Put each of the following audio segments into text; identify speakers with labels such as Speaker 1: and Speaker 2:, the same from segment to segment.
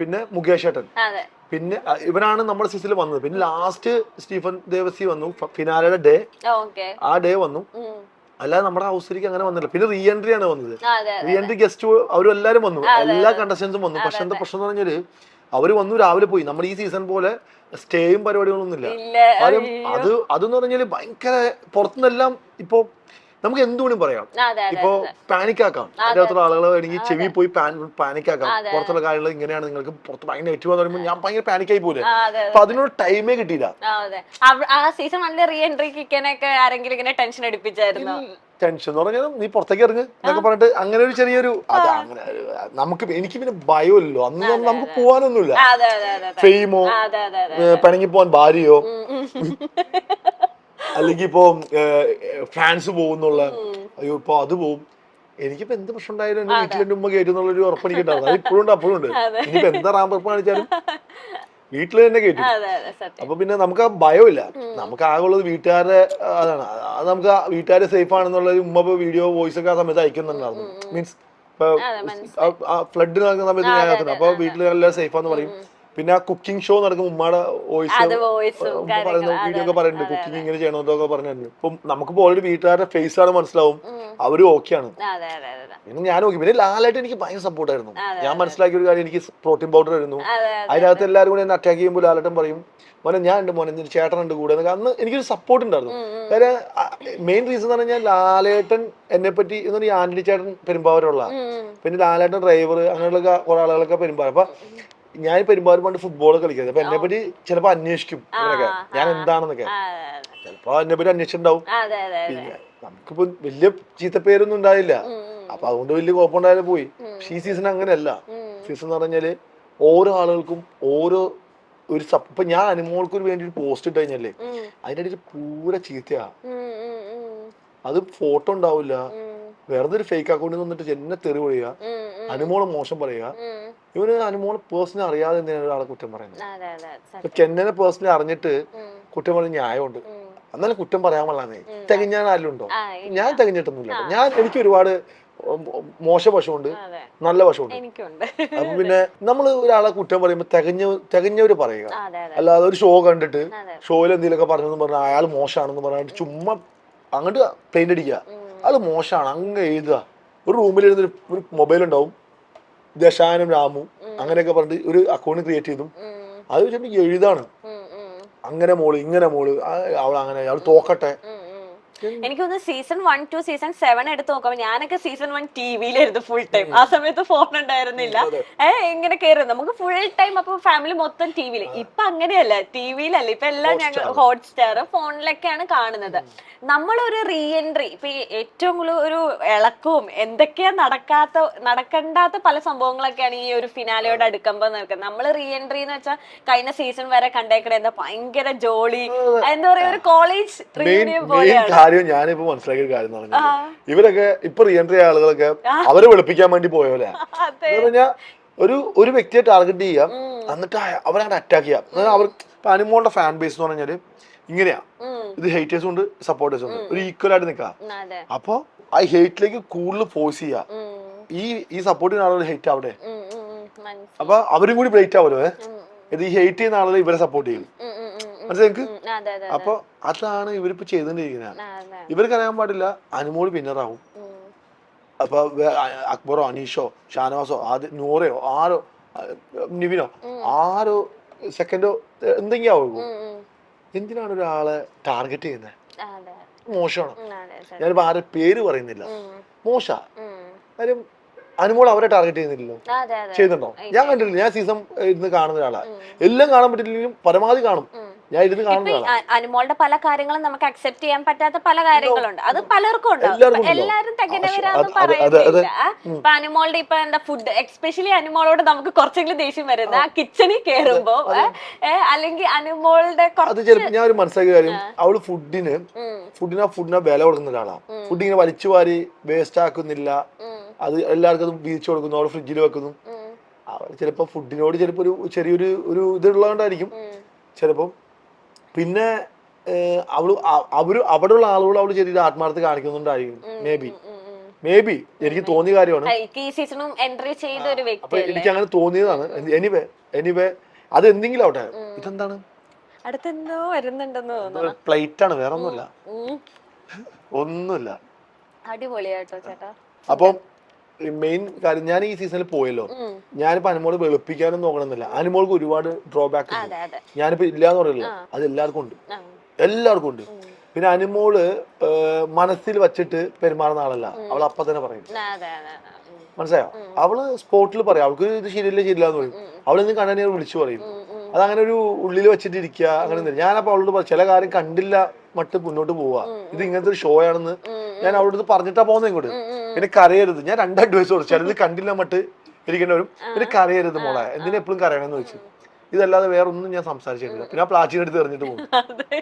Speaker 1: പിന്നെ മുകേഷ് ഏട്ടൻ. പിന്നെ ഇവരാണ് നമ്മുടെ സീസണിൽ വന്നത്. പിന്നെ ലാസ്റ്റ് സ്റ്റീഫൻ ദേവസി വന്നു. ഫിനാലയുടെ ഡേ ആ ഡേ വന്നു. അല്ലാതെ നമ്മുടെ ഹൗസിലേക്ക് അങ്ങനെ വന്നില്ല. പിന്നെ റീ എൻട്രി ആണ് വന്നത്. റീ എൻട്രി ഗസ്റ്റ് അവരും എല്ലാവരും വന്നു. എല്ലാ കണ്ടസ്റ്റൻസും വന്നു. പക്ഷെ എന്താ പ്രശ്നം എന്ന് പറഞ്ഞാൽ അവർ വന്നു രാവിലെ പോയി. നമ്മുടെ ഈ സീസൺ പോലെ സ്റ്റേയും പരിപാടികളൊന്നും ഇല്ല. അത് അതെന്ന് പറഞ്ഞാൽ ഭയങ്കര പുറത്തുനിന്നെല്ലാം ഇപ്പൊ നമുക്ക് എന്തുകൊണ്ടും പറയാം.
Speaker 2: ഇപ്പോ അതെ
Speaker 1: ഇപ്പൊ പാനിക് ആക്കാം അതിനകത്തുള്ള ആളുകൾ വേണമെങ്കിൽ ചെവി പോയി പാനിക് ആക്കാം പുറത്തുള്ള കാര്യങ്ങൾ ഇങ്ങനെയാണ് നിങ്ങൾക്ക് പുറത്ത് ഭയങ്കര നെഗറ്റീവ് എന്ന് പറയുമ്പോൾ ഞാൻ ഭയങ്കര പാനിക് ആയി പോലെ അപ്പൊ അതിനോട് ടൈമേ കിട്ടിയില്ല.
Speaker 2: ആ, സീസൺ വണ്ണിലെ റീ എൻട്രി കിക്കാനൊക്കെ ആരെങ്കിലും ഇങ്ങനെ ടെൻഷൻ അടിപ്പിച്ചായിരുന്നു?
Speaker 1: ടെൻഷൻ എന്ന് പറഞ്ഞാൽ നീ പുറത്തേക്ക് ഇറങ്ങ് എന്നൊക്കെ പറഞ്ഞിട്ട് അങ്ങനെ ഒരു ചെറിയൊരു അത് അങ്ങനെ നമുക്ക് എനിക്ക് പിന്നെ ഭയമല്ലോ അന്ന് നമുക്ക് പോവാനൊന്നുമില്ല. ഫെയിമോ പിണങ്ങി പോവാൻ ഭാര്യയോ. അല്ലെങ്കിൽ ഇപ്പോ ഫ്രാൻസ് പോകുന്നുള്ള അയ്യോ ഇപ്പൊ അത് പോവും. എനിക്കിപ്പോ എന്ത് പ്രശ്നം ഉണ്ടായാലും എന്റെ വീട്ടിൽ എന്റെ ഉമ്മ കയറ്റും എന്നുള്ളൊരു ഉറപ്പ് എനിക്കുണ്ടാവും. അത് ഇപ്പോഴും ഉണ്ട് അപ്പോഴും ഉണ്ട്. ഇനിയിപ്പോ എന്താ റാമ്പ് കാണിച്ചാലും? വീട്ടിൽ തന്നെ കയറ്റും. അപ്പൊ പിന്നെ നമുക്ക് ആ ഭയമില്ല. നമുക്ക് ആകെ ഉള്ളത് വീട്ടുകാരുടെ അതാണ്. അത് നമുക്ക് വീട്ടുകാരെ സേഫ് ആണെന്നുള്ള ഉമ്മ ഇപ്പൊ വീഡിയോ വോയിസ് ഒക്കെ ആ സമയത്ത് അയക്കുന്നുണ്ടായിരുന്നു. മീൻസ് ഇപ്പൊ ഫ്ലഡ് നടക്കുന്ന സമയത്ത് ഞാൻ അപ്പൊ വീട്ടിലെല്ലാം സേഫ് സേഫാന്ന് പറയും. പിന്നെ ആ കുക്കിംഗ് ഷോ നടക്കുമ്പോൾ ഉമ്മയുടെ വോയിസ് പറയുന്ന വീഡിയോ ഒക്കെ പറയുന്നുണ്ട് കുക്കിംഗ് ഇങ്ങനെ ചെയ്യണമെന്നൊക്കെ പറഞ്ഞിട്ടുണ്ട് ഇപ്പം നമുക്ക് ഓൾറെഡി വീട്ടുകാരുടെ ഫേസ് ആണ് മനസ്സിലാവും. അവർ ഓക്കെയാണ് പിന്നെ ഞാൻ നോക്കി പിന്നെ ലാലായിട്ട് എനിക്ക് ഭയങ്കര സപ്പോർട്ടായിരുന്നു ഞാൻ മനസ്സിലാക്കിയ ഒരു കാര്യം എനിക്ക് പ്രോട്ടീൻ പൗഡർ ആയിരുന്നു. അതിനകത്ത് എല്ലാവരും കൂടെ എന്നെ അറ്റാക്ക് ചെയ്യുമ്പോൾ ലാലട്ടൻ പറയും മോനെ ഞാൻ ഉണ്ട് മോനെ ചേട്ടൻ ഉണ്ട് കൂടെ അന്ന് എനിക്കൊരു സപ്പോർട്ട് ഉണ്ടായിരുന്നു. കാര്യം മെയിൻ റീസൺ എന്ന് പറഞ്ഞാൽ ലാലേട്ടൻ എന്നെ പറ്റി എന്ന് പറഞ്ഞാൽ ആന്റണി ചേട്ടൻ പെരുമ്പാവരുള്ള. പിന്നെ ലാലേട്ടൻ ഡ്രൈവർ അങ്ങനെയുള്ള കുറെ ആളുകളൊക്കെ പെരുമ്പാവൂർ. അപ്പൊ ഞാൻ പെരുമാറും പണ്ട് ഫുട്ബോൾ കളിക്കുന്നത്. അപ്പൊ എന്നെ പറ്റി ചിലപ്പോ അന്വേഷിക്കും ഞാൻ എന്താണെന്നൊക്കെ ചിലപ്പോ എന്നെ പറ്റി അന്വേഷിച്ചിട്ടുണ്ടാവും. പിന്നെ നമുക്കിപ്പോ വലിയ ചീത്തപ്പേരൊന്നും ഉണ്ടായില്ല. അപ്പൊ അതുകൊണ്ട് വലിയ കുഴപ്പമുണ്ടായാലും പോയി. പക്ഷെ ഈ സീസൺ അങ്ങനെയല്ല. സീസൺ എന്ന് പറഞ്ഞാൽ ഓരോ ആളുകൾക്കും ഓരോ ഒരു സപ്പ് ഇപ്പൊ ഞാൻ അനുമോൾക്ക് വേണ്ടി ഒരു പോസ്റ്റ് ഇട്ട്
Speaker 2: കഴിഞ്ഞല്ലേ.
Speaker 1: അതിന്റെ ഇടയിൽ പൂര ചീത്തയാ. അത് ഫോട്ടോ ഉണ്ടാവില്ല. വെറുതെ ഒരു ഫേക്ക് അക്കൗണ്ടിൽ നിന്നിട്ട് എന്നെ തെറി പറയുക. അനുമോളെ മോശം പറയുക. ഇവന് അനുമോൾ പേഴ്സണൽ അറിയാതെ എന്തിനാണ് ഒരാളെ കുറ്റം പറയുന്നത്? ചെന്നനെ പേഴ്സണലി അറിഞ്ഞിട്ട്. കുറ്റം പറഞ്ഞ ന്യായമുണ്ട്. എന്നാലും കുറ്റം പറയാൻ പാടില്ലാന്നേ. തികഞ്ഞാൻ ആരും ഉണ്ടോ
Speaker 2: ആ,
Speaker 1: ഞാൻ തികഞ്ഞിട്ടൊന്നുമില്ല. ഞാൻ എനിക്ക് ഒരുപാട് മോശ വശമുണ്ട്. നല്ല വശമുണ്ട്. അപ്പൊ പിന്നെ നമ്മൾ ഒരാളെ കുറ്റം പറയുമ്പോൾ തികഞ്ഞ തികഞ്ഞവര് പറയുക. അല്ലാതെ ഒരു ഷോ കണ്ടിട്ട് ഷോയിൽ എന്തെങ്കിലുമൊക്കെ പറഞ്ഞെന്ന് പറഞ്ഞാൽ അയാൾ മോശമാണെന്ന് പറഞ്ഞിട്ട് ചുമ്മാ അങ്ങോട്ട് പെയിന്റ് അടിക്കുക. അത് മോശമാണ് അങ്ങ് എഴുതുക. ഒരു റൂമിൽ ഇരുന്ന് ഒരു മൊബൈൽ ഉണ്ടാവും. ദശാനും രാമു അങ്ങനെയൊക്കെ പറഞ്ഞിട്ട് ഒരു അക്കൗണ്ട് ക്രിയേറ്റ് ചെയ്തു. അത് വെച്ചിട്ട് എഴുതാണ്. അങ്ങനെ മോൾ ഇങ്ങനെ മോൾ അവൾ അങ്ങനെ അവൾ തോക്കട്ടെ.
Speaker 2: എനിക്ക് തോന്നുന്നു season one two season seven എടുത്ത് നോക്കുമ്പോൾ ഞാനൊക്കെ സീസൺ വൺ ടി വിയിലായിരുന്നു ഫുൾ ടൈം ആ സമയത്ത് ഫോൺ ഉണ്ടായിരുന്നില്ല. ഏഹ് ഇങ്ങനെ കയറി നമുക്ക് ഫുൾ ടൈം അപ്പൊ ഫാമിലി മൊത്തം ടി വിയിൽ ഇപ്പൊ അങ്ങനെയല്ല. ടി വിയിലല്ല ഇപ്പൊ എല്ലാം ഞങ്ങൾ ഹോട്ട്സ്റ്റാർ ഫോണിലൊക്കെയാണ് കാണുന്നത്. നമ്മളൊരു റീ എൻട്രി ഇപ്പൊ ഏറ്റവും കൂടുതൽ ഒരു ഇളക്കവും എന്തൊക്കെയാ നടക്കാത്ത നടക്കണ്ടാത്ത പല സംഭവങ്ങളൊക്കെയാണ് ഈ ഒരു ഫിനാലയോട് അടുക്കുമ്പോൾ നിൽക്കുന്നത് നമ്മൾ റീ എൻട്രി എന്ന് വെച്ചാൽ കഴിഞ്ഞ സീസൺ വരെ കണ്ടേക്കണ എന്താ ഭയങ്കര ജോളി എന്താ പറയാ ഒരു കോളേജ് റീയൂണിയൻ പോലെയാണ്.
Speaker 1: കാര്യം ഞാനിപ്പോ മനസ്സിലാക്കിയ ഒരു കാര്യം എന്ന് പറഞ്ഞാൽ ഇവരൊക്കെ ഇപ്പൊ റീഎൻട്രി ആയ ആളുകളൊക്കെ അവരെ വെളുപ്പിക്കാൻ വേണ്ടി പോയോലെ പറഞ്ഞാൽ ഒരു ഒരു വ്യക്തിയെ ടാർഗറ്റ് ചെയ്യാം എന്നിട്ട് അവരെ അറ്റാക്ക് ചെയ്യാം. അവർ അനുമോളുടെ ഫാൻ ബേസ് എന്ന് പറഞ്ഞാൽ ഇങ്ങനെയാ. ഇത് ഹേറ്റേഴ്സും ഉണ്ട് സപ്പോർട്ടേഴ്സും ഉണ്ട്. ഒരു ഈക്വൽ ആയിട്ട് നിൽക്കാം അപ്പൊ ആ ഹേറ്റിലേക്ക് കൂടുതൽ ഫോഴ്സ് ചെയ്യാ. ഈ ഈ സപ്പോർട്ട് ചെയ്യുന്ന ആളുകൾ ഹേറ്റ്
Speaker 2: മനസ്സി-
Speaker 1: അപ്പൊ അവരും കൂടി ബ്രേറ്റ്
Speaker 2: ആവല്ലോ?
Speaker 1: ഇത് ഈ ഹേറ്റ് ചെയ്യുന്ന ആളുകൾ ഇവരെ സപ്പോർട്ട് ചെയ്യും.
Speaker 2: അതെ
Speaker 1: അപ്പൊ അതാണ് ഇവരിപ്പോ ഇവർക്ക് അറിയാൻ പാടില്ല അനുമോൾ വിന്നറാവും.
Speaker 2: ഉം,
Speaker 1: അപ്പൊ അക്ബറോ അനീഷോ ഷാനവാസോ ആദ്യ നൂറയോ ആരോ നിവിനോ ആരോ സെക്കൻഡോ എന്തെങ്കിലും ആവും
Speaker 2: ഉം, ഉം,
Speaker 1: എന്തിനാണ് ഒരാളെ ടാർഗറ്റ് ചെയ്യുന്നത് മോശമാണ്. ഞാനിപ്പോ ആരുടെ പേര് പറയുന്നില്ല. മോശ. കാര്യം അനുമോൾ അവരെ ടാർഗറ്റ് ചെയ്യുന്നില്ലല്ലോ. ചെയ്യുന്നുണ്ടോ ഞാൻ കണ്ടിട്ടില്ല. ഞാൻ സീസൺ ഇരുന്ന് കാണുന്ന ഒരാളാണ് എല്ലാം കാണാൻ പറ്റില്ലെങ്കിലും പരമാവധി കാണും. ഞാൻ ഇരുന്ന്
Speaker 2: അനുമോളുടെ പല കാര്യങ്ങളും നമുക്ക് അക്സെപ്റ്റ് ചെയ്യാൻ പറ്റാത്ത പല കാര്യങ്ങളുണ്ട്. അത് പലർക്കും ഉണ്ടാവും ഇപ്പൊ എല്ലാരും തികഞ്ഞവരാന്ന് പറയുന്നില്ല? ഇപ്പൊ അനുമോളുടെ ഇപ്പൊ എന്താ ഫുഡ് എക്സ്പെഷ്യലി അനുമോളോട് നമുക്ക് കുറച്ചെങ്കിലും ദേഷ്യം വരുന്നത്. ആ കിച്ചണിൽ ഏ, അല്ലെങ്കിൽ അനുമോളുടെ
Speaker 1: അത് ചിലപ്പോ ഞാൻ ഒരു മനസ്സിലാക്കിയ കാര്യം. അവൾ ഫുഡിന് ഫുഡിന് ഫുഡിന് വില കൊടുക്കുന്ന ഒരാളാ. ഫുഡ് ഇങ്ങനെ വലിച്ചു വാരി വേസ്റ്റ് ആക്കുന്നില്ല. അത് എല്ലാവർക്കും വീതിച്ചു കൊടുക്കുന്നു. അവൾ ഫ്രിഡ്ജിൽ വെക്കുന്നു. ചിലപ്പോ ചിലപ്പോൾ ഫുഡിനോട് ചിലപ്പോൾ ഒരു ചെറിയൊരു ഒരു ഇതുള്ളതുകൊണ്ടായിരിക്കും
Speaker 2: ഉം.
Speaker 1: പിന്നെ അവൾ അവർ അവിടെയുള്ള ആളുകൾ അവൾ ചെറിയ ആത്മാർത്ഥ കാണിക്കുന്നുണ്ടായിരിക്കും. Maybe. മേ ബി എനിക്ക് തോന്നിയ കാര്യമാണ്. അപ്പൊ എനിക്ക് അങ്ങനെ തോന്നിയതാണ്. എനിവേ എനിവേ അത് എന്തെങ്കിലും ആവട്ടെ. ഇതെന്താണ്?
Speaker 2: അടുത്തെന്തോ വരുന്നുണ്ടെന്ന് തോന്നുന്നു.
Speaker 1: പ്ലേറ്റ് ആണ് വേറെ ഒന്നുമില്ല. ഒന്നുമില്ല.
Speaker 2: അടിപൊളിയാട്ടോ ചേട്ടാ.
Speaker 1: അപ്പം മെയിൻ കാര്യം ഞാൻ ഈ സീസണിൽ പോയല്ലോ. ഞാനിപ്പോ അനുമോൾ വെളുപ്പിക്കാനും നോക്കണമെന്നില്ല അനുമോൾക്ക് ഒരുപാട് ഡ്രോബാക്ക് ഉണ്ട്. ഞാനിപ്പോ ഇല്ലാന്ന് പറയില്ല. അത് എല്ലാവർക്കും ഉണ്ട്. എല്ലാവർക്കും ഉണ്ട്. പിന്നെ അനുമോൾ മനസ്സിൽ വച്ചിട്ട് പെരുമാറുന്ന ആളല്ല. അവൾ അപ്പൊ തന്നെ പറയും. മനസ്സിലായോ? അവൾ സ്പോട്ടിൽ പറയും. അവൾക്ക് ഇത് ശരിയല്ല ശരിയില്ല എന്ന് പറയും അവൾ ഇന്ന് കണ്ണനെ വിളിച്ചു പറയും.
Speaker 2: അത് അങ്ങനെ
Speaker 1: അതങ്ങനെ ഒരു ഉള്ളിൽ വെച്ചിട്ട് ഇരിക്കുക അങ്ങനെ. ഞാനപ്പോ അവളോട് പറയും ചില കാര്യം കണ്ടില്ല മട്ട് മുന്നോട്ട് പോവാ ഇത് ഇങ്ങനത്തെ ഒരു ഷോ ആണെന്ന് ഞാൻ അവളോട് പറഞ്ഞിട്ടാ പോകുന്നത് ഇങ്ങോട്ട്. പിന്നെ കരയരുത്. ഞാൻ രണ്ട് അഡ്വൈസ് കൊടുത്തു. ചിലത് കണ്ടില്ല മട്ട് ഇരിക്കേണ്ടി ഇത് കരയരുത് മോളെ. എന്തിനാ എപ്പോഴും കരയണമെന്ന് വെച്ചു ഇതല്ലാതെ വേറെ ഒന്നും ഞാൻ സംസാരിച്ചിട്ടില്ല. പിന്നെ ആ പ്ലാച്ചിന്റെ എടുത്ത് എറിഞ്ഞിട്ട് പോകും.
Speaker 2: ഞാനവിടെ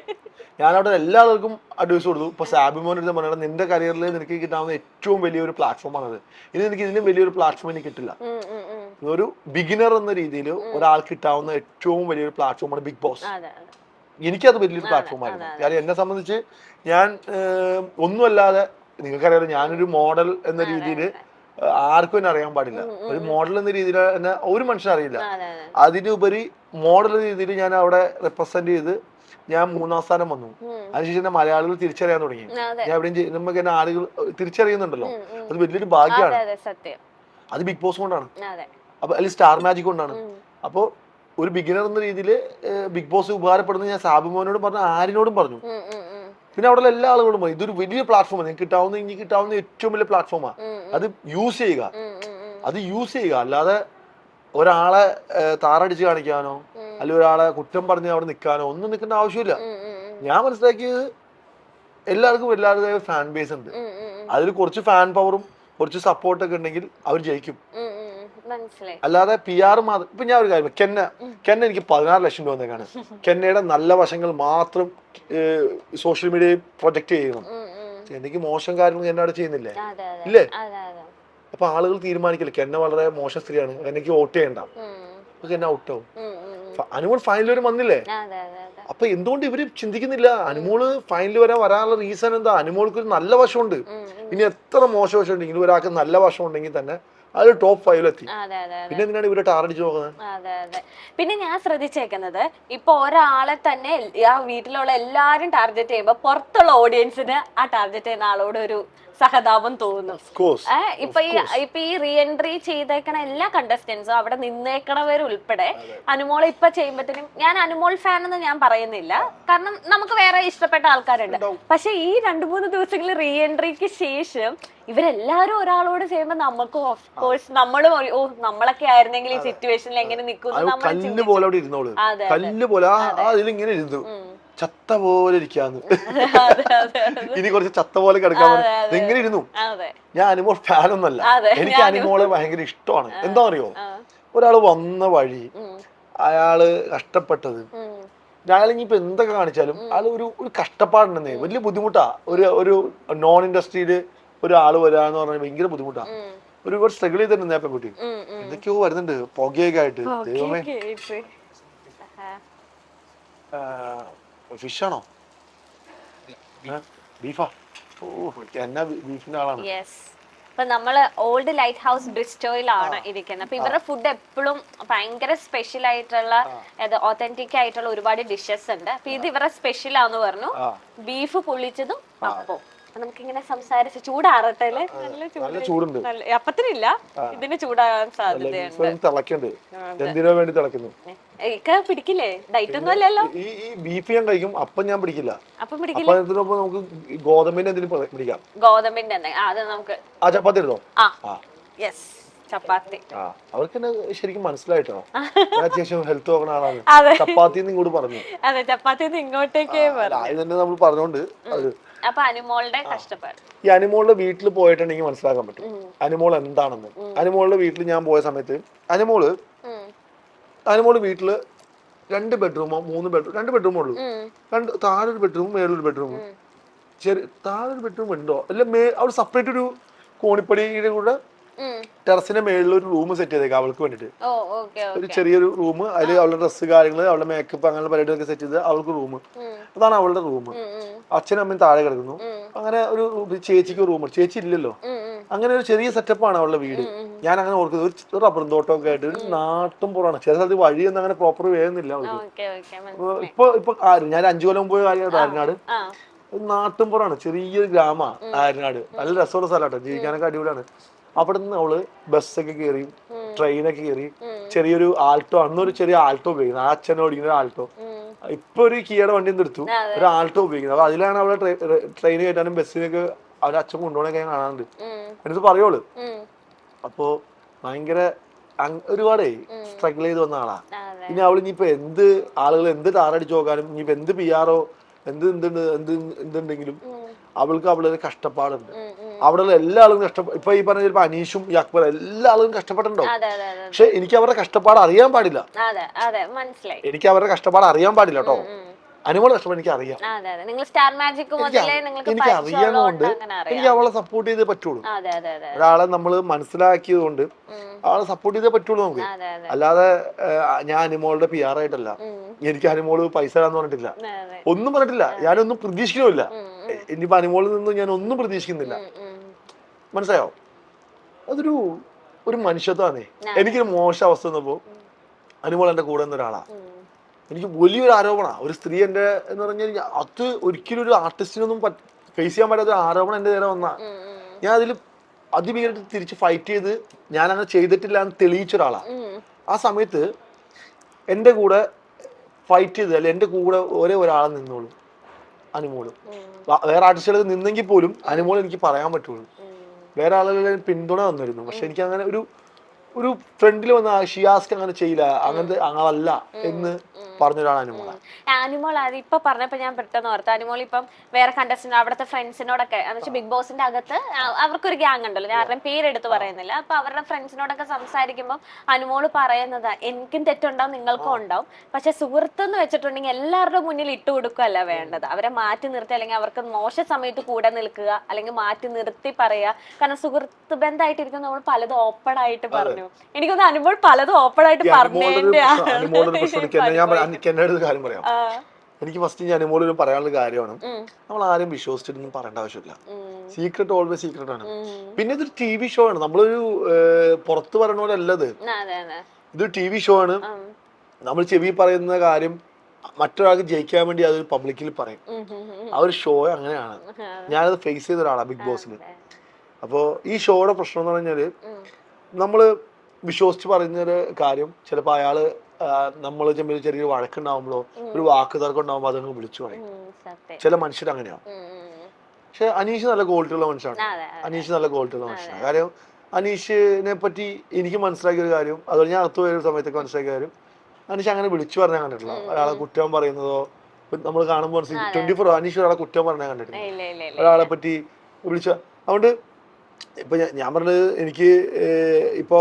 Speaker 1: ഞാൻ അവിടെ എല്ലാവർക്കും അഡ്വൈസ് കൊടുത്തു. ഇപ്പൊ സാബിമോൻ എടുത്ത് പറഞ്ഞാൽ നിന്റെ കരിയറിൽ നിനക്ക് കിട്ടാവുന്ന ഏറ്റവും വലിയൊരു പ്ലാറ്റ്ഫോമാണത് ഇനി എനിക്ക് ഇതിലും വലിയൊരു പ്ലാറ്റ്ഫോം എനിക്ക് കിട്ടില്ല. ഒരു ബിഗിനർ എന്ന രീതിയിൽ ഒരാൾക്ക് കിട്ടാവുന്ന ഏറ്റവും വലിയൊരു പ്ലാറ്റ്ഫോമാണ് ബിഗ് ബോസ് എനിക്കത് വലിയൊരു പ്ലാറ്റ്ഫോം ആയിരുന്നു. കാര്യം എന്നെ സംബന്ധിച്ച് ഞാൻ ഒന്നുമല്ലാതെ നിങ്ങൾക്കറിയാലോ ഞാനൊരു മോഡൽ എന്ന രീതിയിൽ ആർക്കും തന്നെ അറിയാൻ പാടില്ല. ഒരു മോഡൽ എന്ന രീതിയിൽ തന്നെ ഒരു മനുഷ്യൻ അറിയില്ല.
Speaker 2: അതെ അതെ
Speaker 1: അതിനുപരി മോഡൽ രീതിയിൽ ഞാൻ അവിടെ റെപ്രസെന്റ് ചെയ്ത് ഞാൻ മൂന്നാം സ്ഥാനം വന്നു. അതിനുശേഷം എന്നെ മലയാളികൾ തിരിച്ചറിയാൻ തുടങ്ങി. ഞാൻ എവിടെയും നമുക്ക് എന്നെ ആളുകൾ തിരിച്ചറിയുന്നുണ്ടല്ലോ. അത് വലിയൊരു ഭാഗ്യമാണ്.
Speaker 2: അതെ
Speaker 1: ബിഗ് ബോസ് കൊണ്ടാണ്. അപ്പൊ അല്ലെങ്കിൽ സ്റ്റാർ മാജിക് കൊണ്ടാണ്. അപ്പോൾ ഒരു ബിഗിനർ എന്ന രീതിയിൽ ബിഗ് ബോസ് ഉപകാരപ്പെടുന്നത് ഞാൻ സാബുമോനോടും പറഞ്ഞു ആരിനോടും പറഞ്ഞു. പിന്നെ അവിടെ എല്ലാ ആളുകളും പോയി ഇതൊരു വലിയ പ്ലാറ്റ്ഫോമാണ് നിങ്ങൾക്ക് കിട്ടാവുന്ന ഇനി കിട്ടാവുന്ന ഏറ്റവും വലിയ പ്ലാറ്റ്ഫോമാണ് അത് യൂസ് ചെയ്യുക. അത് യൂസ് ചെയ്യുക. അല്ലാതെ ഒരാളെ താറടിച്ച് കാണിക്കാനോ അല്ലെങ്കിൽ ഒരാളെ കുറ്റം പറഞ്ഞ് അവിടെ നിൽക്കാനോ ഒന്നും നിൽക്കേണ്ട ആവശ്യമില്ല. ഞാൻ മനസ്സിലാക്കിയത് എല്ലാവർക്കും എല്ലാവരുടെ ഫാൻ ബേസ് ഉണ്ട്. അതിൽ കുറച്ച് ഫാൻ പവറും കുറച്ച് സപ്പോർട്ടൊക്കെ ഉണ്ടെങ്കിൽ അവർ ജയിക്കും. അല്ലാതെ പി ആർ മാത്രം ഇപ്പൊ ഞാൻ ഒരു കാര്യം കെന്ന കെന്ന എനിക്ക് പതിനാറ് ലക്ഷം രൂപ തന്നെയാണ് കെന്നയുടെ നല്ല വശങ്ങൾ മാത്രം സോഷ്യൽ മീഡിയയിൽ പ്രൊജക്ട് ചെയ്യണം. എനിക്ക് മോശം കാര്യങ്ങൾ എന്നോട് ചെയ്യുന്നില്ലേ? ഇല്ലേ? അപ്പൊ ആളുകൾ തീരുമാനിക്കില്ല? കെന്ന വളരെ മോശം സ്ത്രീയാണ്. എനിക്ക് വോട്ട് ചെയ്യണ്ട. അപ്പൊ കെന്ന ഔട്ട് ആവും അനുമോൾ ഫൈനൽ വരെ വന്നില്ലേ? അപ്പൊ എന്തുകൊണ്ട് ഇവർ ചിന്തിക്കുന്നില്ല? അനുമോൾ ഫൈനൽ വരാൻ വരാനുള്ള റീസൺ എന്താ? അനുമോൾക്ക് ഒരു നല്ല വശമുണ്ട്. ഇനി എത്ര മോശം വശം ഉണ്ടെങ്കിലും ഒരാൾക്ക് നല്ല വശം ഉണ്ടെങ്കിൽ തന്നെ അത് ടോപ്പ് ഫൈവിലെത്തി പിന്നെ എന്തിനാണ് ഇവരെ ടാർഗറ്റ് നോക്കുന്നത്?
Speaker 2: പിന്നെ ഞാൻ ശ്രദ്ധിച്ചേക്കുന്നത് ഇപ്പൊ ഒരാളെ തന്നെ ആ വീട്ടിലുള്ള എല്ലാരും ടാർഗറ്റ് ചെയ്യുമ്പോ പുറത്തുള്ള ഓഡിയൻസിന് ആ ടാർഗറ്റ് ചെയ്യുന്ന ആളോട് ഒരു സഹതാപം തോന്നുന്നു. ഇപ്പൊ ഈ ഇപ്പൊ ഈ റീ എൻട്രി ചെയ്തേക്കണ എല്ലാ കണ്ടസ്റ്റൻസും അവിടെ നിന്നേക്കണവരുൾപ്പെടെ അനുമോൾ ഇപ്പൊ ചെയ്യുമ്പോഴത്തേനും ഞാൻ അനുമോൾ ഫാൻ എന്ന് ഞാൻ പറയുന്നില്ല. കാരണം നമുക്ക് വേറെ ഇഷ്ടപ്പെട്ട ആൾക്കാരുണ്ട്. പക്ഷെ ഈ രണ്ടു മൂന്ന് ദിവസങ്ങളിൽ റീ എൻട്രിക്ക് ശേഷം ഇവരെല്ലാരും ഒരാളോട് ചെയ്യുമ്പോ നമുക്ക് ഓഫ് കോഴ്സ് നമ്മളും ഓ നമ്മളൊക്കെ ആയിരുന്നെങ്കിൽ ഈ സിറ്റുവേഷനിൽ എങ്ങനെ നിൽക്കുന്നു
Speaker 1: കല്ല് പോലെ അവിടെ
Speaker 2: ഇരുന്നോൾ.
Speaker 1: കല്ല് പോലെ ഇരുന്നു. ചത്ത പോലെ ഇരിക്കാന്ന്. ഇനി കുറച്ച് ചത്ത പോലെ കിടക്കാൻ. ഇങ്ങനെ ഇരുന്നു. ഞാൻ അനുമോൾ ഫാൻ ഒന്നല്ല എനിക്ക് അനുമോളെ ഭയങ്കര ഇഷ്ടമാണ്. എന്താ അറിയോ?
Speaker 2: ഒരാൾ
Speaker 1: ഒരാൾ വന്ന വഴി അയാൾ കഷ്ടപ്പെട്ടത്. അയാൾ ഇനിയിപ്പോ എന്തൊക്കെ കാണിച്ചാലും അയാൾ ഒരു ഒരു കഷ്ടപ്പാടുണ്ടെന്നേ. വലിയ ബുദ്ധിമുട്ടാ. ഒരു ഒരു നോൺ ഇൻഡസ്ട്രിയിൽ ഒരാൾ വരാന്ന് പറഞ്ഞാൽ ഭയങ്കര ബുദ്ധിമുട്ടാ. ഒരുപാട് സ്ട്രഗിൾ ചെയ്തിട്ടുണ്ട് ആ പെൺകുട്ടി. എന്തൊക്കെയോ വരുന്നുണ്ട്. പുകയൊക്കെ ആയിട്ട്. ദൈവമേ. ഫിഷാണോ ബീഫാ? ഓ എന്നാ ബീഫിന്റെ ആളാണ്.
Speaker 2: യെസ് അപ്പൊ നമ്മൾ ഓൾഡ് ലൈറ്റ് ഹൗസ് ബ്രിസ്റ്റോയിലാണ് ഇരിക്കുന്നത്. അപ്പൊ ഇവരുടെ ഫുഡ് എപ്പോഴും ഭയങ്കര സ്പെഷ്യൽ ആയിട്ടുള്ള ഒത്തന്റിക് ആയിട്ടുള്ള ഒരുപാട് ഡിഷസ് ഉണ്ട്. അപ്പൊ ഇത് ഇവരുടെ സ്പെഷ്യൽ ആന്ന് പറഞ്ഞു. ബീഫ് പൊള്ളിച്ചതും അപ്പം. നമുക്ക് ഇങ്ങനെ സംസാരിച്ച് ചൂടാറട്ടെ അല്ലേ നല്ല
Speaker 1: നല്ല ചൂടുണ്ട്.
Speaker 2: നല്ല അപ്പത്തിനില്ല. ഇതിന് ചൂടാകാൻ സാധ്യതയുണ്ട്.
Speaker 1: തിളക്കണ്ട് എന്തിനോ വേണ്ടി തിളക്കുന്നു
Speaker 2: പിടിക്കില്ലേ? ഡയറ്റ് ഒന്നും അല്ലല്ലോ.
Speaker 1: ഈ ഈ ബീഫ് ഞാൻ കഴിക്കും അപ്പം ഞാൻ പിടിക്കില്ല.
Speaker 2: അപ്പം പിടിക്കില്ല?
Speaker 1: അപ്പൊ നമുക്ക് ഈ ഗോതമ്പിന്റെ എന്തെങ്കിലും പിടിക്കാം.
Speaker 2: ഗോതമ്പിന്റെ തന്നെ ആ, അത് നമുക്ക്
Speaker 1: ആ ചപ്പാത്തി എടുത്തോ
Speaker 2: ആ.
Speaker 1: ആ.
Speaker 2: യെസ് ചപ്പാത്തി.
Speaker 1: ആ അവർക്ക് എന്നെ ശരിക്കും മനസ്സിലായിട്ടോ? ഞാൻ അത്യാവശ്യം ഹെൽത്ത് നോക്കണ ആളാണ്.
Speaker 2: അതെ.
Speaker 1: ചപ്പാത്തി എന്ന് ഇങ്ങോട്ട് പറഞ്ഞു.
Speaker 2: അതെ ചപ്പാത്തി ഇങ്ങോട്ടേക്ക്
Speaker 1: ആദ്യം തന്നെ നമ്മൾ പറഞ്ഞോണ്ട് അത്
Speaker 2: അപ്പൊ അനുമോളുടെ കഷ്ടപ്പാട്.
Speaker 1: ഈ അനിമോളുടെ വീട്ടിൽ പോയിട്ടുണ്ടെങ്കിൽ മനസ്സിലാക്കാൻ പറ്റും. അനുമോൾ എന്താണെന്ന്. അനുമോളുടെ വീട്ടിൽ ഞാൻ പോയ സമയത്ത്
Speaker 2: അനുമോൾ
Speaker 1: അനുമോൾ വീട്ടിൽ രണ്ട് ബെഡ്റൂമോ മൂന്ന് ബെഡ്റൂം രണ്ട് ബെഡ്റൂമോ ഉള്ളൂ. രണ്ട് താഴെ ഒരു ബെഡ്റൂം മേലൊരു ബെഡ്റൂം ചെറിയ താഴെ ഒരു ബെഡ്റൂം ഉണ്ടോ അല്ല മേ അവിടെ സെപ്പറേറ്റ് ഒരു കോണിപ്പടിയുടെ കൂടെ. ടെറസിന്റെ മേളിൽ ഒരു റൂം സെറ്റ് ചെയ്തേക്കാം അവൾക്ക് വേണ്ടിട്ട്. ഒരു ചെറിയൊരു റൂം. അതിൽ അവളുടെ ഡ്രസ്സ് കാര്യങ്ങൾ അവളുടെ മേക്കപ്പ് അങ്ങനെയുള്ള പരിപാടികളൊക്കെ സെറ്റ് ചെയ്ത് അവൾക്ക് റൂം. അതാണ് അവളുടെ റൂം. അച്ഛനും അമ്മയും താഴെ കിടക്കുന്നു. അങ്ങനെ ഒരു ചേച്ചിക്ക് റൂം. ചേച്ചി ഇല്ലല്ലോ. അങ്ങനെ ഒരു ചെറിയ സെറ്റപ്പാണ് അവളുടെ വീട്. ഞാൻ അങ്ങനെ ഓർക്കുന്നത് ഒരു റബ്ബർ തോട്ടമൊക്കെ ആയിട്ട് ഒരു നാട്ടും പുറമാണ്. ചില സ്ഥലത്ത് വഴിയൊന്നും അങ്ങനെ പ്രോപ്പർ വേകുന്നില്ല അവൾക്ക്. ഇപ്പൊ ഇപ്പൊ ഞാൻ അഞ്ചു കൊല്ലം പോയ കാര്യം ആര്യനാട്.
Speaker 2: ആ.
Speaker 1: ഒരു ചെറിയൊരു ഗ്രാമമാണ് ആര്യനാട്. നല്ല രസമുള്ള സ്ഥലമാട്ടോ ജീവിക്കാനൊക്കെ അടിപൊളിയാണ്. അവിടെ നിന്ന് അവൾ ബസ്സൊക്കെ കയറി ട്രെയിനൊക്കെ കയറി ചെറിയൊരു ആൾട്ടോ അന്നൊരു ചെറിയ ആൾട്ടോ ഉപയോഗിക്കുന്നത്. ആ അച്ഛനെ ഓടിക്കുന്ന ആൾട്ടോ. ഇപ്പൊ ഒരു കീയുടെ വണ്ടി എടുത്തു. ഒരു ആൾട്ടോ ഉപയോഗിക്കുന്നത്. അപ്പൊ അതിലാണ് അവളെ ട്രെയിൻ കയറ്റാനും ബസ്സിനൊക്കെ അവരെ അച്ഛൻ കൊണ്ടുപോകണൊക്കെ ഞാൻ കാണാറുണ്ട്. എന്നിട്ട് പറയുള്ളൂ അപ്പോ ഭയങ്കര ഒരുപാടേ സ്ട്രഗിൾ ചെയ്ത് വന്ന ആളാ. ഇനി അവൾ ഇനിയിപ്പോ എന്ത് ആളുകൾ എന്ത് ടാറടിച്ച് നോക്കാനും ഇനിയിപ്പോ എന്ത് പി ആറോ എന്ത് എന്തുണ്ട് എന്ത് എന്തുണ്ടെങ്കിലും അവൾക്ക് അവളൊരു കഷ്ടപ്പാടുണ്ട്. അവിടെയുള്ള എല്ലാ ആളും കഷ്ടപ്പാട് ഇപ്പൊ ഈ പറഞ്ഞ ചിലപ്പോ അനീഷും ഈ അക്ബർ എല്ലാ ആളും കഷ്ടപ്പെട്ടിട്ടുണ്ടാവും. പക്ഷെ എനിക്ക് അവരുടെ കഷ്ടപ്പാട് അറിയാൻ പാടില്ല. എനിക്ക് അവരുടെ കഷ്ടപ്പാട് അറിയാൻ പാടില്ല കേട്ടോ. അനുമോളെ കഷ്ടപ്പാട് എനിക്ക് അറിയാം. എനിക്ക് അറിയാവുന്നതുകൊണ്ട് എനിക്ക് അവളെ സപ്പോർട്ട് ചെയ്തേ പറ്റുള്ളൂ. ഒരാളെ നമ്മൾ മനസ്സിലാക്കിയത് കൊണ്ട് അവളെ സപ്പോർട്ട് ചെയ്തേ പറ്റുള്ളൂ നമുക്ക്. അല്ലാതെ ഞാൻ അനുമോളുടെ പി ആർ ആയിട്ടല്ല. എനിക്ക് അനുമോൾ പൈസ തരാന്ന് പറഞ്ഞിട്ടില്ല. ഒന്നും പറഞ്ഞിട്ടില്ല. ഞാനൊന്നും പ്രതീക്ഷിക്കുന്നില്ല ഇനിയിപ്പോ അനുമോളിൽ നിന്ന് ഞാൻ ഒന്നും പ്രതീക്ഷിക്കുന്നില്ല. മനസ്സിലായോ? അതൊരു ഒരു മനുഷ്യത്വമാണേ. എനിക്കൊരു മോശം അവസ്ഥ വന്നപ്പോ അനുമോൾ എന്റെ കൂടെ ഒരാളാ എനിക്ക് വലിയൊരു ആരോപണ. ഒരു സ്ത്രീ എന്റെ എന്ന് പറഞ്ഞാൽ അത് ഒരിക്കലും ഒരു ആർട്ടിസ്റ്റിനൊന്നും ഫേസ് ചെയ്യാൻ പറ്റാത്ത ഒരു ആരോപണം എന്റെ നേരെ വന്ന. ഞാൻ അതിൽ അതിഭീകരമായിട്ട് തിരിച്ച് ഫൈറ്റ് ചെയ്ത് ഞാൻ അങ്ങനെ ചെയ്തിട്ടില്ല എന്ന് തെളിയിച്ച ഒരാളാ ആ സമയത്ത് എന്റെ കൂടെ ഫൈറ്റ് ചെയ്ത് അല്ലെ എന്റെ കൂടെ ഒരേ ഒരാളെ നിന്നോളൂ. അനുമോൾ. വേറെ ആർട്ടിസ്റ്റുകൾ നിന്നെങ്കിൽ പോലും അനുമോൾ എനിക്ക് പറയാൻ പറ്റുള്ളൂ. വേറെ ആളുകളിൽ പിന്തുണ തന്നിരുന്നു. പക്ഷെ എനിക്ക് അങ്ങനെ ഒരു ഒരു ഫ്രണ്ടിൽ വന്ന ഷിയാസ്ക്ക് അങ്ങനെ ചെയ്യില്ല അങ്ങനത്തെ അങ്ങനല്ല എന്ന് പറഞ്ഞൊരാളാണ് അനുമോള.
Speaker 2: ആനിമോൾ അത് ഇപ്പൊ പറഞ്ഞപ്പോ ഞാൻ പെട്ടെന്ന് ഓർത്തു. ആനിമോൾ ഇപ്പം വേറെ കണ്ടസ്റ്റന്റ് അവിടുത്തെ ഫ്രണ്ട്സിനോടൊക്കെ എന്നുവെച്ചാൽ ബിഗ് ബോസിന്റെ അകത്ത് അവർക്കൊരു ഗ്യാങ് ഉണ്ടല്ലോ. ഞാൻ ആരുടെയും പേരെടുത്ത് പറയുന്നില്ല. അപ്പൊ അവരുടെ ഫ്രണ്ട്സിനോടൊക്കെ സംസാരിക്കുമ്പോൾ അനുമോൾ പറയുന്നത് എനിക്കും തെറ്റുണ്ടാവും നിങ്ങൾക്കും ഉണ്ടാവും. പക്ഷെ സുഹൃത്ത് എന്ന് വെച്ചിട്ടുണ്ടെങ്കിൽ എല്ലാവരുടെ മുന്നിൽ ഇട്ട് കൊടുക്കുകയല്ല വേണ്ടത്. അവരെ മാറ്റി നിർത്തി അല്ലെങ്കിൽ അവർക്ക് മോശ സമയത്ത് കൂടെ നിൽക്കുക അല്ലെങ്കിൽ മാറ്റി നിർത്തി പറയുക. കാരണം സുഹൃത്ത് ബന്ധമായിട്ടിരിക്കുന്ന നമ്മൾ പലതും ഓപ്പൺ ആയിട്ട് പറഞ്ഞു. എനിക്കൊന്ന് അനുമോൾ പലതും ഓപ്പൺ ആയിട്ട് പറഞ്ഞതിന്റെ
Speaker 1: അനുമോളൊരു പ്രശ്നം എനിക്ക് എന്നെ ഞാൻ എനിക്ക് എന്നെ കാര്യം പറയാം. എനിക്ക് ഫസ്റ്റ് ഞാൻ അനുമോളൊരു പറയാനുള്ള കാര്യമാണ്. നമ്മൾ ആരും വിശ്വസിച്ചിട്ടൊന്നും പറയേണ്ട ആവശ്യമില്ല. സീക്രട്ട് ഓൾവേസ് സീക്രട്ട് ആണ്. പിന്നെ ഇതൊരു ടി വി ഷോ ആണ്. നമ്മളൊരു ഏഹ്, പുറത്ത് പറയണ പോലെ അല്ല ഇത്
Speaker 2: അതെ അതെ.
Speaker 1: ഇതൊരു ടി വി ഷോ ആണ്.
Speaker 2: ഉം,
Speaker 1: നമ്മൾ ചെവി പറയുന്ന കാര്യം മറ്റൊരാൾക്ക് ജയിക്കാൻ വേണ്ടി അത് പബ്ലിക്കിൽ പറയും.
Speaker 2: ഉം, ഉം, ഉം.
Speaker 1: ആ ഒരു ഷോ അങ്ങനെയാണ്. ഞാനത് ഫേസ് ചെയ്ത ഒരാളാണ് ബിഗ് ബോസിൽ അപ്പോൾ ഈ ഷോയുടെ പ്രശ്നം എന്ന് പറഞ്ഞാൽ
Speaker 2: ഉം,
Speaker 1: നമ്മൾ വിശ്വസിച്ച് പറയുന്നൊരു കാര്യം ചിലപ്പോൾ അയാൾ നമ്മൾ തമ്മിൽ ചെറിയൊരു വഴക്കുണ്ടാവുമ്പോഴോ ഒരു വാക്ക് തർക്കം ഉണ്ടാവുമ്പോൾ അതങ്ങ് വിളിച്ചു പറയും. ചില മനുഷ്യർ അങ്ങനെയാണ്. പക്ഷെ അനീഷ് നല്ല ക്വാളിറ്റി ഉള്ള മനുഷ്യനാണ്. അനീഷ് നല്ല ക്വാളിറ്റി ഉള്ള മനുഷ്യനാണ്. കാര്യം അനീഷിനെ പറ്റി എനിക്ക് മനസ്സിലാക്കിയ ഒരു കാര്യം അതുപോലെ ഞാൻ അകത്ത് പോയ സമയത്തൊക്കെ മനസ്സിലാക്കിയ കാര്യം അനീഷ് അങ്ങനെ വിളിച്ചു പറഞ്ഞാൽ കണ്ടിട്ടില്ല. ഒരാളെ കുറ്റം പറയുന്നതോ നമ്മൾ കാണുമ്പോൾ ട്വന്റി ഫോർ അനീഷ് ഒരാളെ കുറ്റം പറഞ്ഞാൽ കണ്ടിട്ടില്ല. ഒരാളെ പറ്റി വിളിച്ച അതുകൊണ്ട് ഇപ്പൊ ഞാൻ- പറഞ്ഞത് എനിക്ക് ഇപ്പൊ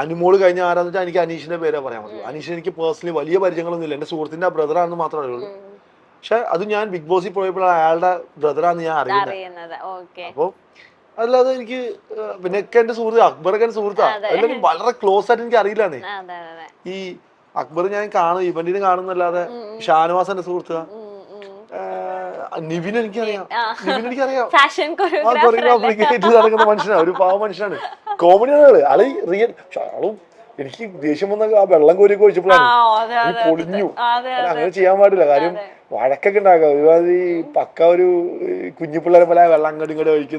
Speaker 1: അനുമോൾ കഴിഞ്ഞ ആരാന്ന് വെച്ചാൽ എനിക്ക് അനീഷിന്റെ പേരെ പറയാൻ പറ്റുള്ളൂ അനീഷിന് എനിക്ക് പേഴ്സണലി വലിയ പരിചയങ്ങളൊന്നും ഇല്ല എന്റെ സുഹൃത്തിന്റെ ബ്രദറാണെന്ന് മാത്രമേ
Speaker 2: ഉള്ളൂ.
Speaker 1: പക്ഷെ അത് ഞാൻ ബിഗ് ബോസിൽ പോയപ്പോൾ അയാളുടെ ബ്രദറാന്ന് ഞാൻ അറിയുന്നത്.
Speaker 2: അറിയുന്നത്. ഓക്കെ
Speaker 1: അപ്പൊ അല്ലാതെ എനിക്ക് പിന്നെ ഒക്കെ എന്റെ സുഹൃത്ത് അക്ബറൊക്കെ എന്റെ സുഹൃത്താ. വളരെ ക്ലോസ് ആയിട്ട് എനിക്ക് അറിയില്ലാന്നേ. ഈ അക്ബർ ഞാൻ കാണും ഇവന്റിന് കാണുന്നല്ലാതെ ഷാനവാസ് എന്റെ സുഹൃത്താ. നിവിൻ എനിക്കറിയാം. നിവിൻ എനിക്കറിയാം.
Speaker 2: ഫാഷൻ കൊറിയോഗ്രാഫർ
Speaker 1: കൊറിയോഗ്രാഫിക്കേറ്റ് നടക്കുന്ന മനുഷ്യനാണ്. ഒരു പാവ മനുഷ്യനാണ്. കോമഡിയാണ് ആൾ ആൾ റിയൽ പക്ഷെ ആളും എനിക്ക് ദേഷ്യം വന്ന ആ വെള്ളം
Speaker 2: കോരി
Speaker 1: ഒഴിച്ചപ്പോഴാണ്. പൊളിഞ്ഞു. അങ്ങനെ ചെയ്യാൻ പാടില്ല. കാര്യം വഴക്കൊക്കെ ഉണ്ടാക്കാം. ഒരുമാതിരി പക്ക ഒരു കുഞ്ഞു പിള്ളേരെ പോലെ വെള്ളം അങ്ങോട്ടും ഇങ്ങോട്ടും ഒഴിക്കുന്നു.